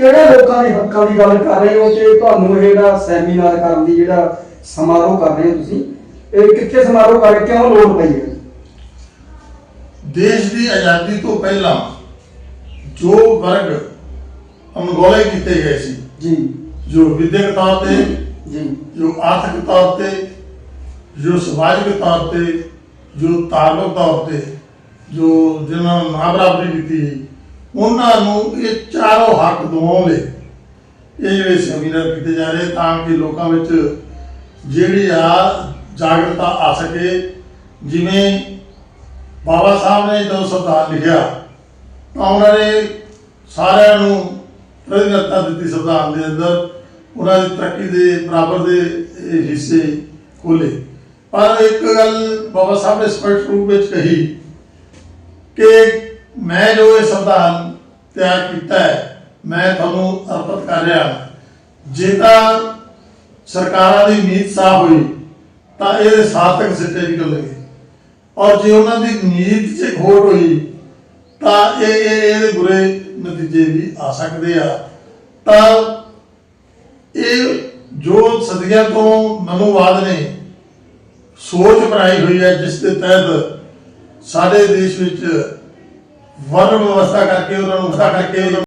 ਕਿਹੜੇ ਲੋਕਾਂ ਦੇ ਹੱਕਾਂ ਦੀ ਗੱਲ ਕਰ ਰਹੇ ਹੋ ਤੇ ਤੁਹਾਨੂੰ ਇਹ ਜਿਹੜਾ ਸੈਮੀਨਾਰ ਕਰਨ ਦੀ ਜਿਹੜਾ ਸਮਾਰੋਹ ਕਰ ਰਹੇ ਹੋ ਤੁਸੀਂ ਇਹ ਕਿੱਥੇ ਸਮਾਰੋਹ ਕਰ ਕਿਉਂ ਲੋੜ ਪਈ ਹੈ? ਦੇਸ਼ ਦੀ ਆਜ਼ਾਦੀ ਤੋਂ ਪਹਿਲਾਂ ਜੋ ਵਰਗ ਅਨਗੋਲੇ ਕੀਤੇ ਗਏ ਸੀ ਜੀ। ਜੋ ਵਿਦਿਅਕ ਤੌਰ ਤੇ ਜੀ। ਜੋ ਆਰਥਿਕ ਤੌਰ ਤੇ ਜੋ ਸਮਾਜਿਕ ਤੌਰ ਤੇ ਜੋ ਧਾਰਮਿਕ ਤੌਰ ਤੇ ਜੋ ਜਿਨ੍ਹਾਂ ਨੂੰ ਨਾ ਬਰਾਬਰੀ ਸੀ, ਉਹਨਾਂ ਨੂੰ ਇਹ ਚਾਰੋਂ ਹੱਕ ਦਿਵਾਉਣ ਲਈ ਇਹ ਜਿਹੜੇ ਸੈਮੀਨਾਰ ਕੀਤੇ ਜਾ ਰਹੇ, ਤਾਂ ਕਿ ਲੋਕਾਂ ਵਿੱਚ ਜਿਹੜੀ ਆ ਜਾਗਰਤਾ ਆ ਸਕੇ। ਜਿਵੇਂ ਬਾਬਾ ਸਾਹਿਬ ਨੇ ਜਦੋਂ ਸੰਵਿਧਾਨ ਲਿਖਿਆ, ਤਾਂ ਉਹਨਾਂ ਨੇ ਸਾਰਿਆਂ ਨੂੰ ਪ੍ਰਤੀਨਿਧਤਾ ਦਿੱਤੀ ਸੰਵਿਧਾਨ ਦੇ ਅੰਦਰ। ਉਹਨਾਂ ਦੀ ਤਰੱਕੀ ਦੇ ਬਰਾਬਰ ਦੇ ਹਿੱਸੇ ਖੋਲੇ ਪਰ ਇੱਕ ਗੱਲ ਬਾਬਾ ਸਾਹਿਬ ਨੇ ਸਪਸ਼ਟ ਰੂਪ ਵਿੱਚ ਕਹੀ ਕਿ ਮੈਂ ਜੋ ਇਹ ਸੰਵਿਧਾਨ ਤਿਆਰ ਕੀਤਾ ਹੈ, ਮੈਂ ਤੁਹਾਨੂੰ ਅਰਪਿਤ ਕਰ ਰਿਹਾ ਜੇ ਤਾਂ ਸਰਕਾਰਾਂ ਦੀ ਨੀਤ ਸਾਫ਼ ਹੋਈ, ਤਾਂ ਇਹਦੇ ਸਾਰਥਕ ਸਿੱਟੇ ਨਿਕਲਣਗੇ ਔਰ ਜੇ ਉਹਨਾਂ ਦੀ ਨੀਤ 'ਚ ਖੋਟ ਹੋਈ, ਤਾਂ ਇਹ ਇਹਦੇ ਬੁਰੇ ਨਤੀਜੇ ਵੀ ਆ ਸਕਦੇ ਆ। ਤਾਂ ਇਹ ਜੋ ਸਦੀਆਂ ਤੋਂ ਮਨੋਵਾਦ ਨੇ, ਸੋਚ ਬਣਾਈ ਹੋਈ ਹੈ, ਜਿਸ ਦੇ ਤਹਿਤ ਸਾਡੇ ਦੇਸ਼ ਵਿੱਚ ਵਰਨ ਵਿਵਸਥਾ ਕਰਕੇ ਉਹਨਾਂ ਨੂੰ ਖੜਾ ਕਰਕੇ